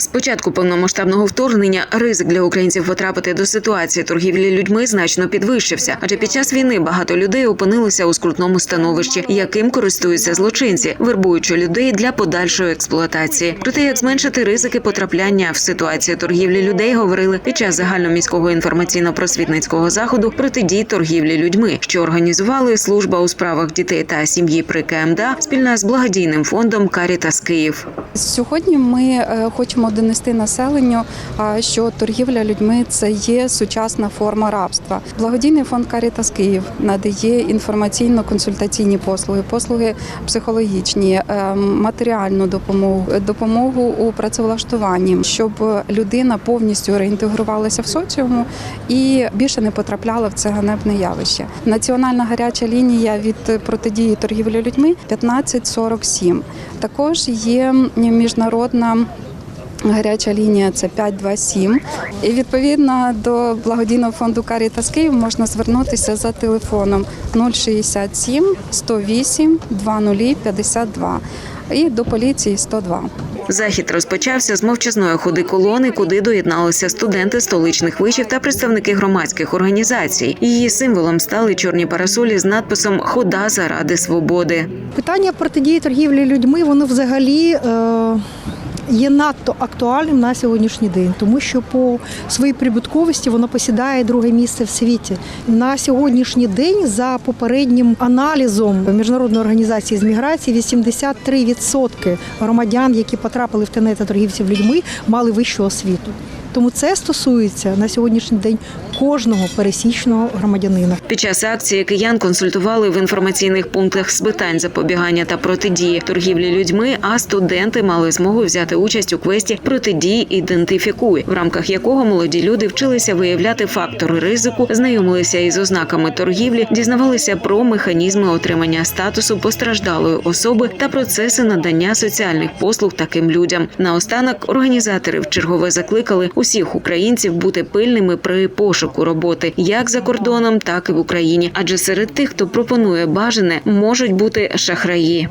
З початку повномасштабного вторгнення ризик для українців потрапити до ситуації торгівлі людьми значно підвищився, адже під час війни багато людей опинилися у скрутному становищі, яким користуються злочинці, вербуючи людей для подальшої експлуатації. Про те, як зменшити ризики потрапляння в ситуацію торгівлі людей, говорили під час загальноміського інформаційно-просвітницького заходу протидії торгівлі людьми, що організували служба у справах дітей та сім'ї при КМДА спільно з благодійним фондом Карітас Київ. Сьогодні ми е, хочемо донести населенню, що торгівля людьми це є сучасна форма рабства. Благодійний фонд Карітас Київ надає інформаційно-консультаційні послуги, послуги психологічні, е, матеріальну допомогу, допомогу у працевлаштуванні, щоб людина повністю реінтегрувалася в соціуму і більше не потрапляла в це ганебне явище. Національна гаряча лінія від протидії торгівлі людьми 1547. Також є міжнародна. Гаряча лінія це 527. І відповідно до благодійного фонду Карітас Київ можна звернутися за телефоном 067 108 2052 і до поліції 102. Захід розпочався з мовчазної ходи колони, куди доєдналися студенти столичних вишів та представники громадських організацій. Її символом стали чорні парасолі з надписом Хода заради свободи. Питання протидії торгівлі людьми, воно взагалі е, є надто актуальним на сьогоднішній день, тому що по своїй прибутковості воно посідає друге місце в світі. На сьогоднішній день, за попереднім аналізом міжнародної організації з міграції, 83% громадян, які потрапили в тенета торгівців людьми, мали вищу освіту. Тому це стосується на сьогоднішній день кожного пересічного громадянина. Під час акції киян консультували в інформаційних пунктах з питань запобігання та протидії торгівлі людьми. А студенти мали змогу взяти участь у квесті протидії ідентифікуй, в рамках якого молоді люди вчилися виявляти фактори ризику, знайомилися із ознаками торгівлі, дізнавалися про механізми отримання статусу постраждалої особи та процеси надання соціальних послуг таким людям. Наостанок організатори вчергове закликали усіх українців бути пильними при пошуку роботи як за кордоном, так і в Україні. Адже серед тих, хто пропонує бажане, можуть бути шахраї.